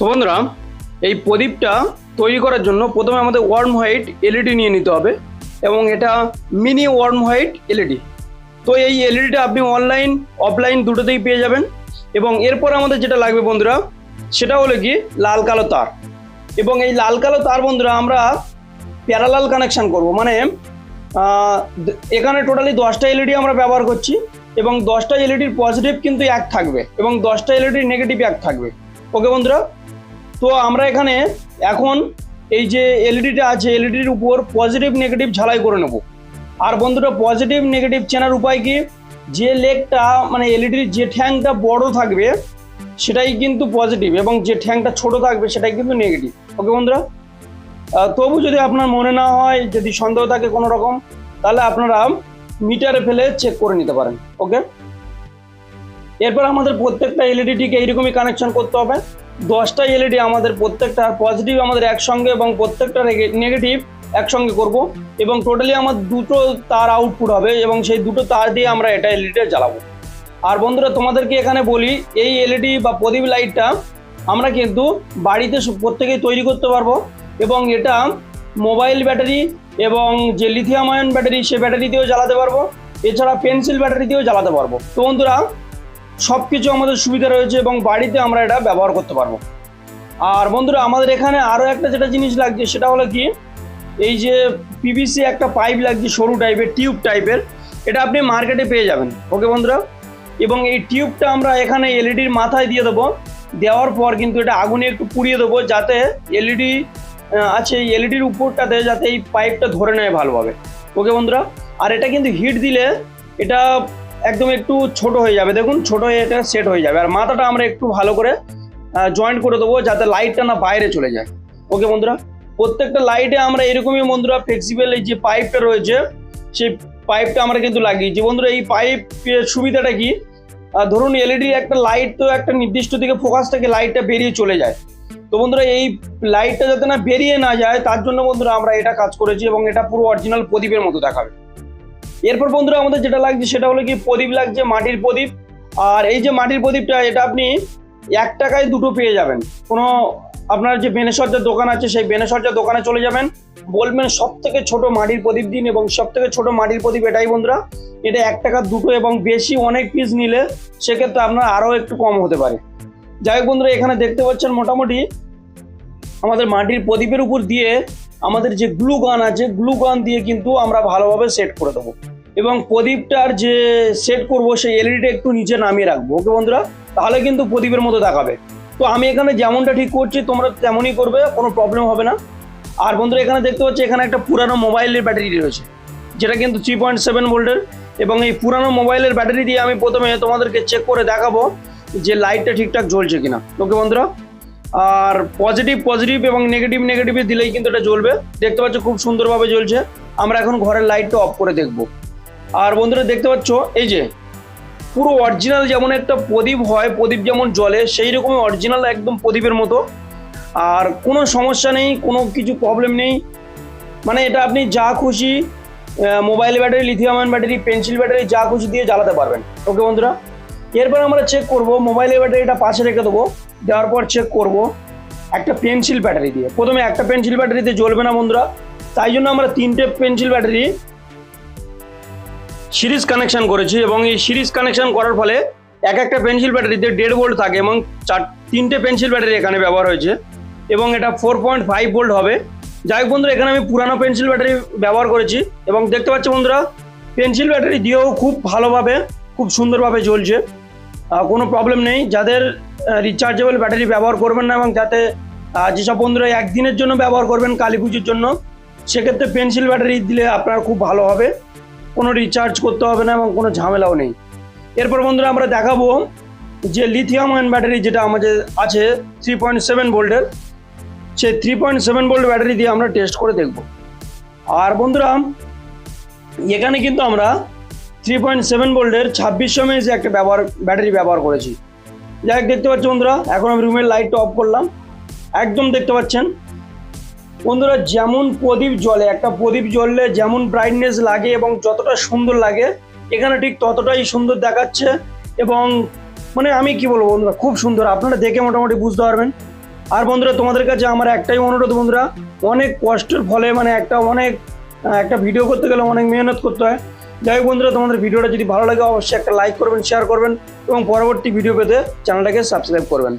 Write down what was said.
তো বন্ধুরা, এই প্রদীপটা তৈরি করার জন্য প্রথমে আমাদের ওয়ার্ম হোয়াইট এলইডি নিয়ে নিতে হবে এবং এটা মিনি ওয়ার্ম হোয়াইট এলইডি তো এই এলইডিটা আপনি অনলাইন অফলাইন দুটোতেই পেয়ে যাবেন এবং এরপর আমাদের যেটা লাগবে বন্ধুরা, সেটা হলো কি লাল কালো তার। এবং এই লাল কালো তার বন্ধুরা, আমরা প্যারালাল কানেকশান করব। মানে এখানে টোটালি দশটা এলইডি আমরা ব্যবহার করছি এবং দশটা এলইডির পজিটিভ কিন্তু এক থাকবে এবং দশটা এলইডির নেগেটিভ এক থাকবে। ওকে বন্ধুরা, তো আমরা এখানে এখন এই যে এলইডিটা আছে, এলইডির উপর পজিটিভ নেগেটিভ ঝালাই করে নেব। আর বন্ধুরা পজিটিভ নেগেটিভ চেনার উপায় কি? যে লেগটা মানে এলইডির যে ঠ্যাংটা বড় থাকবে, সেটাই কিন্তু পজিটিভ এবং যে ঠ্যাংটা ছোট থাকবে, সেটাই কিন্তু নেগেটিভ ওকে বন্ধুরা? তবু যদি আপনার মনে না হয়, যদি সন্দেহ থাকে কোনো রকম, তাহলে আপনারা মিটারে ফেলে চেক করে নিতে পারেন। ওকে? এরপর আমাদের প্রত্যেকটা এলইডিটিকে এইরকমই কানেকশন করতে হবে। দশটা এলইডি আমাদের প্রত্যেকটা পজিটিভ আমাদের একসঙ্গে এবং প্রত্যেকটা নেগেটিভ একসঙ্গে করব এবং টোটালি আমার দুটো তার আউটপুট হবে এবং সেই দুটো তার দিয়ে আমরা এটা এলইডিটা জ্বালাবো। আর বন্ধুরা, তোমাদেরকে এখানে বলি, এই এলইডি বা প্রদীপ লাইটটা আমরা কিন্তু বাড়িতে প্রত্যেকেই তৈরি করতে পারব এবং এটা মোবাইল ব্যাটারি এবং যে লিথিয়াম আয়ন ব্যাটারি সে ব্যাটারি দিয়েও জ্বালাতে পারব। এছাড়া পেন্সিল ব্যাটারি দিয়েও জ্বালাতে পারব। তো বন্ধুরা সব কিছু আমাদের সুবিধা রয়েছে এবং বাড়িতে আমরা এটা ব্যবহার করতে পারব। আর বন্ধুরা, আমাদের এখানে আরও একটা যেটা জিনিস লাগছে, সেটা হলো কি? এই যে পিভিসি একটা পাইপ লাগছে, সরু টাইপের টিউব টাইপের এটা আপনি মার্কেটে পেয়ে যাবেন। ওকে বন্ধুরা? এবং এই টিউবটা আমরা এখানে এলইডির মাথায় দিয়ে দেবো। দেওয়ার পর কিন্তু এটা আগুনে একটু পুড়িয়ে দেবো, যাতে এলইডি আছে এই এলইডির উপরটাতে যাতে এই পাইপটা ধরে নেয় ভালোভাবে। ওকে বন্ধুরা? আর এটা কিন্তু হিট দিলে এটা একদম একটু ছোট হয়ে যাবে। দেখুন, ছোট হয়ে এটা সেট হয়ে যাবে। আর মাথাটা আমরা একটু ভালো করে জয়েন্ট করে দেবো যাতে লাইটটা না বাইরে চলে যায়। ওকে বন্ধুরা? প্রত্যেকটা লাইটে আমরা এরকমই, বন্ধুরা ফ্লেক্সিবল এই যে পাইপটা রয়েছে, সেই পাইপটা আমরা কিন্তু লাগিয়েছি। বন্ধুরা, এই পাইপ সুবিধাটা কি? ধরুন এলইডি একটা লাইট তো একটা নির্দিষ্ট দিকে ফোকাস থেকে লাইটটা বেরিয়ে চলে যায়। তো বন্ধুরা, এই লাইটটা যাতে না বেরিয়ে না যায়, তার জন্য বন্ধুরা আমরা এটা কাজ করেছি এবং এটা পুরো অরিজিনাল প্রদীপের মতো দেখাবে। এরপর বন্ধুরা আমাদের যেটা লাগছে সেটা হলো কি প্রদীপ লাগছে, মাটির প্রদীপ। আর এই যে মাটির প্রদীপটা, এটা আপনি এক টাকায় দুটো পেয়ে যাবেন। কোনো আপনার যে বেনেসজ্জার দোকান আছে, সেই বেনেসজ্জার দোকানে চলে যাবেন। বলবেন সব থেকে ছোট মাটির প্রদীপ দিন এবং সব থেকে ছোট মাটির প্রদীপ এটাই বন্ধুরা। এটা এক টাকা দুটো এবং বেশি অনেক পিস নিলে সেক্ষেত্রে আপনার আরও একটু কম হতে পারে। যাই হোক বন্ধুরা, এখানে দেখতে পাচ্ছেন মোটামুটি আমাদের মাটির প্রদীপের উপর দিয়ে আমাদের যে গ্লু গান আছে, গ্লু গান দিয়ে কিন্তু আমরা ভালোভাবে সেট করে দেবো। এবং প্রদীপটার যে সেট করব সেই এলইডিটা একটু নিচে নামিয়ে রাখব। ওকে বন্ধুরা? তাহলে কিন্তু প্রদীপের মতো দেখাবে। তো আমি এখানে যেমনটা ঠিক করছি, তোমরা তেমনই করবে, কোনো প্রবলেম হবে না। আর বন্ধুরা, এখানে দেখতে পাচ্ছি, এখানে একটা পুরানো মোবাইলের ব্যাটারি রয়েছে, যেটা কিন্তু থ্রি পয়েন্ট সেভেন ভোল্টের এবং এই পুরানো মোবাইলের ব্যাটারি দিয়ে আমি প্রথমে তোমাদেরকে চেক করে দেখাবো যে লাইটটা ঠিকঠাক জ্বলছে কিনা। ওকে বন্ধুরা? আর পজিটিভ পজিটিভ এবং নেগেটিভ নেগেটিভ দিলেই কিন্তু এটা জ্বলবে। দেখতে পাচ্ছ, খুব সুন্দরভাবে জ্বলছে। আমরা এখন ঘরের লাইটটা অফ করে দেখব। আর বন্ধুরা দেখতে পাচ্ছ, এই যে পুরো অরিজিনাল যেমন একটা প্রদীপ হয়, প্রদীপ যেমন জলে সেই রকমই অরিজিনাল একদম প্রদীপের মতো। আর কোনো সমস্যা নেই, কোনো কিছু প্রবলেম নেই। মানে এটা আপনি যা খুশি mobile battery lithium ion battery pencil battery যা খুশি দিয়ে জ্বালাতে পারবেন। ওকে বন্ধুরা? এরপর আমরা চেক করব মোবাইলের ব্যাটারিটা পাশে রেখে দেবো। দেওয়ার পর চেক করব একটা পেন্সিল ব্যাটারি দিয়ে। প্রথমে একটা পেন্সিল ব্যাটারিতে জ্বলবে না বন্ধুরা। তাই জন্য আমরা তিনটে পেন্সিল ব্যাটারি সিরিজ কানেকশন করেছি এবং এই সিরিজ কানেকশন করার ফলে এক একটা পেন্সিল ব্যাটারিতে দেড় ভোল্ট থাকে এবং চার তিনটে পেন্সিল ব্যাটারি এখানে ব্যবহার হয়েছে এবং এটা ফোর পয়েন্ট ফাইভ ভোল্ট হবে। যাই হোক বন্ধুরা এখানে আমি পুরানো পেন্সিল ব্যাটারি ব্যবহার করেছি এবং দেখতে পাচ্ছি বন্ধুরা পেন্সিল ব্যাটারি দিয়েও খুব ভালোভাবে খুব সুন্দরভাবে আহ, কোনো প্রবলেম নেই। যাদের রিচার্জেবল ব্যাটারি ব্যবহার করবেন না এবং যাতে যেসব বন্ধুরা একদিনের জন্য ব্যবহার করবেন কালী পুজোর জন্য সেক্ষেত্রে পেন্সিল ব্যাটারি দিলে আপনার খুব ভালো হবে। কোনো রিচার্জ করতে হবে না এবং কোনো ঝামেলাও নেই। এরপর বন্ধুরা আমরা দেখাবো যে লিথিয়াম আয়ন ব্যাটারি যেটা আমাদের আছে থ্রি পয়েন্ট সেভেন ভোল্টের সেই three point seven volt battery দিয়ে আমরা টেস্ট করে দেখব। আর বন্ধুরা, এখানে কিন্তু আমরা থ্রি পয়েন্ট সেভেন ভোল্টের ছাব্বিশশো এমএএস একটা ব্যবহার ব্যাটারি ব্যবহার করেছি। যাই দেখতে পাচ্ছি বন্ধুরা, এখন আমি রুমের লাইটটা অফ করলাম। একদম দেখতে পাচ্ছেন বন্ধুরা, যেমন প্রদীপ জ্বলে, একটা প্রদীপ জ্বললে যেমন ব্রাইটনেস লাগে এবং যতটা সুন্দর লাগে, এখানে ঠিক ততটাই সুন্দর দেখাচ্ছে এবং মানে আমি কি বলব বন্ধুরা, খুব সুন্দর। আপনারা দেখে মোটামুটি বুঝতে পারবেন। আর বন্ধুরা, তোমাদের কাছে আমার একটাই অনুরোধ বন্ধুরা, অনেক কষ্টের ফলে মানে একটা অনেক, একটা ভিডিও করতে গেলে অনেক মেহনত করতে হয়। যাই হোক বন্ধুরা, তোমাদের ভিডিওটা যদি ভালো লাগে, অবশ্যই একটা লাইক করবেন শেয়ার করবেন এবং পরবর্তী ভিডিও পেতে চ্যানেলটাকে সাবস্ক্রাইব করবেন।